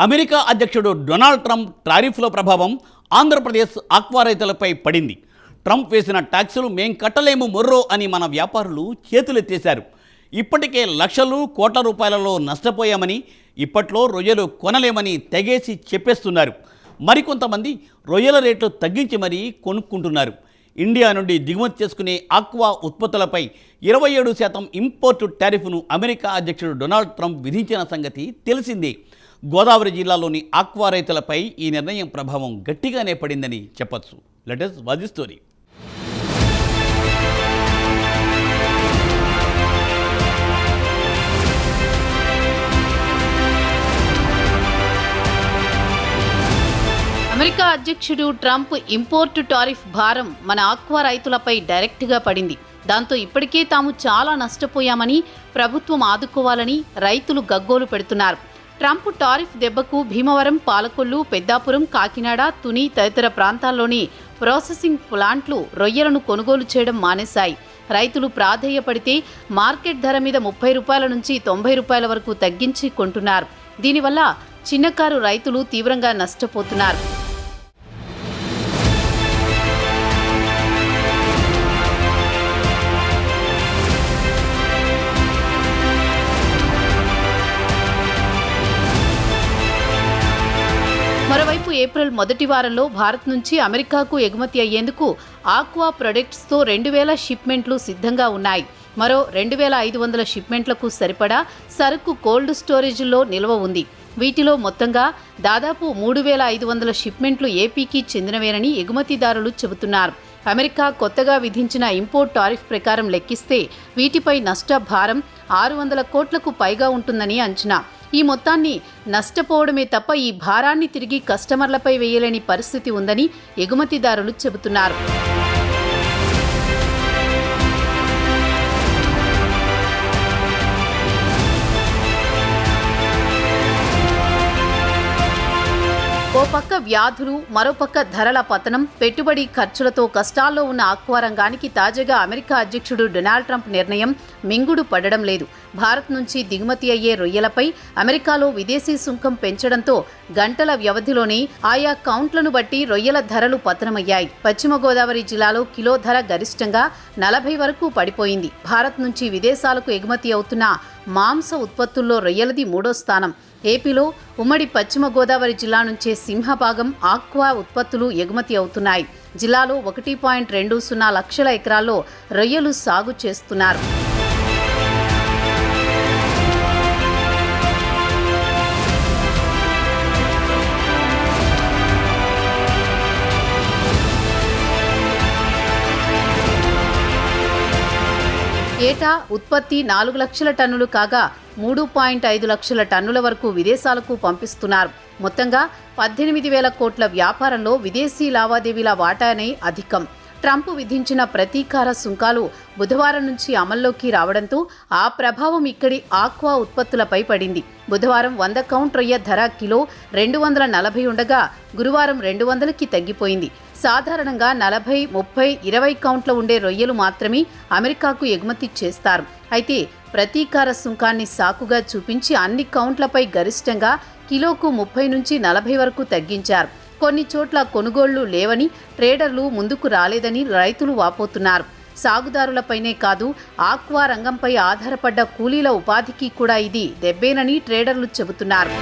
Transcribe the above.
America అధ్యక్షుడు Donald Trump టారిఫ్ల ప్రభావం Andhra Pradesh aqua రైతులపై పడింది. ట్రంప్ వేసిన ట్యాక్సులు మేం కట్టలేము మొర్రో అని మన వ్యాపారులు చేతులెత్తేశారు. ఇప్పటికే లక్షలు కోట్ల రూపాయలలో నష్టపోయామని ఇప్పట్లో రొయ్యలు కొనలేమని తెగేసి చెప్పేస్తున్నారు. మరికొంతమంది రొయ్యల రేట్లు తగ్గించి మరీ కొనుక్కుంటున్నారు. ఇండియా నుండి దిగుమతి చేసుకునే ఆక్వా ఉత్పత్తులపై ఇరవై ఏడు శాతం ఇంపోర్టు టారిఫ్ను అమెరికా అధ్యక్షుడు డొనాల్డ్ ట్రంప్ విధించిన సంగతి తెలిసిందే. గోదావరి జిల్లాలోని ఆక్వా రైతులపై ఈ నిర్ణయం ప్రభావం గట్టిగానే పడిందని చెప్పచ్చు. లెటెస్ వాది స్టోరీ అమెరికా అధ్యక్షుడు ట్రంప్ ఇంపోర్ట్ టారిఫ్ భారం మన ఆక్వా రైతులపై డైరెక్ట్గా పడింది. దాంతో ఇప్పటికే తాము చాలా నష్టపోయామని ప్రభుత్వం ఆదుకోవాలని రైతులు గగ్గోలు పెడుతున్నారు. ట్రంప్ టారిఫ్ దెబ్బకు భీమవరం పాలకొల్లు పెద్దాపురం కాకినాడ తుని తదితర ప్రాంతాల్లోని ప్రాసెసింగ్ ప్లాంట్లు రొయ్యలను కొనుగోలు చేయడం మానేశాయి. రైతులు ప్రాధేయపడితే మార్కెట్ ధర మీద ముప్పై రూపాయల నుంచి తొంభై రూపాయల వరకు తగ్గించి కొంటున్నారు. దీనివల్ల చిన్నకారు రైతులు తీవ్రంగా నష్టపోతున్నారు. ఏప్రిల్ మొదటి వారంలో భారత్ నుంచి అమెరికాకు ఎగుమతి అయ్యేందుకు ఆక్వా ప్రొడక్ట్స్తో రెండు వేల షిప్మెంట్లు సిద్ధంగా ఉన్నాయి. మరో రెండు వేల ఐదు వందల షిప్మెంట్లకు సరిపడా సరుకు కోల్డ్ స్టోరేజ్లో నిల్వ ఉంది. వీటిలో మొత్తంగా దాదాపు మూడు వేల ఐదు వందల షిప్మెంట్లు ఏపీకి చెందినవేనని ఎగుమతిదారులు చెబుతున్నారు. అమెరికా కొత్తగా విధించిన ఇంపోర్ట్ టారిఫ్ ప్రకారం లెక్కిస్తే వీటిపై నష్ట భారం ఆరు వందల కోట్లకు పైగా ఉంటుందని అంచనా. ఈ మొత్తాన్ని నష్టపోవడమే తప్ప ఈ భారాన్ని తిరిగి కస్టమర్లపై వేయలేని పరిస్థితి ఉందని ఎగుమతిదారులు చెబుతున్నారు. పక్క వ్యాధులు మరోపక్క ధరల పతనం పెట్టుబడి ఖర్చులతో కష్టాల్లో ఉన్న ఆక్వా రంగానికి తాజాగా అమెరికా అధ్యక్షుడు డొనాల్డ్ ట్రంప్ నిర్ణయం మింగుడు పడడం లేదు. భారత్ నుంచి దిగుమతి అయ్యే రొయ్యలపై అమెరికాలో విదేశీ సుంకం పెంచడంతో గంటల వ్యవధిలోనే ఆయా కౌంట్లను బట్టి రొయ్యల ధరలు పతనమయ్యాయి. పశ్చిమ గోదావరి జిల్లాలో కిలో ధర గరిష్టంగా నలభై వరకు పడిపోయింది. భారత్ నుంచి విదేశాలకు ఎగుమతి అవుతున్న మాంస ఉత్పత్తుల్లో రొయ్యలది మూడో స్థానం. ఏపీలో ఉమ్మడి పశ్చిమ గోదావరి జిల్లా నుంచే సింహభాగం ఆక్వా ఉత్పత్తులు ఎగుమతి అవుతున్నాయి. జిల్లాలో ఒకటి పాయింట్ రెండు సున్నా లక్షల ఎకరాల్లో రొయ్యలు సాగు చేస్తున్నారు. ఏటా ఉత్పత్తి నాలుగు లక్షల టన్నులు కాగా మూడు పాయింట్ ఐదు లక్షల టన్నుల వరకు విదేశాలకు పంపిస్తున్నారు. మొత్తంగా పద్దెనిమిది వేల కోట్ల వ్యాపారంలో విదేశీ లావాదేవీల వాటానే అధికం. ట్రంప్ విధించిన ప్రతీకార సుంకాలు బుధవారం నుంచి అమల్లోకి రావడంతో ఆ ప్రభావం ఇక్కడి ఆక్వా ఉత్పత్తులపై పడింది. బుధవారం వంద కౌంట్ రొయ్య ధర కిలో రెండు వందల నలభై ఉండగా గురువారం రెండు వందలకి తగ్గిపోయింది. సాధారణంగా నలభై ముప్పై ఇరవై కౌంట్ల ఉండే రొయ్యలు మాత్రమే అమెరికాకు ఎగుమతి చేస్తారు. అయితే ప్రతీకార సుంకాన్ని సాకుగా చూపించి అన్ని కౌంట్లపై గరిష్టంగా కిలోకు ముప్పై నుంచి నలభై వరకు తగ్గించారు. కొన్ని చోట్ల కొనుగోళ్ళు లేవని ట్రేడర్లు ముందుకు రాలేదని రైతులు వాపోతున్నారు. సాగుదారులపైనే కాదు ఆక్వా రంగంపై ఆధారపడ్డ కూలీల ఉపాధికి కూడా ఇది దెబ్బేనని ట్రేడర్లు చెబుతున్నారు.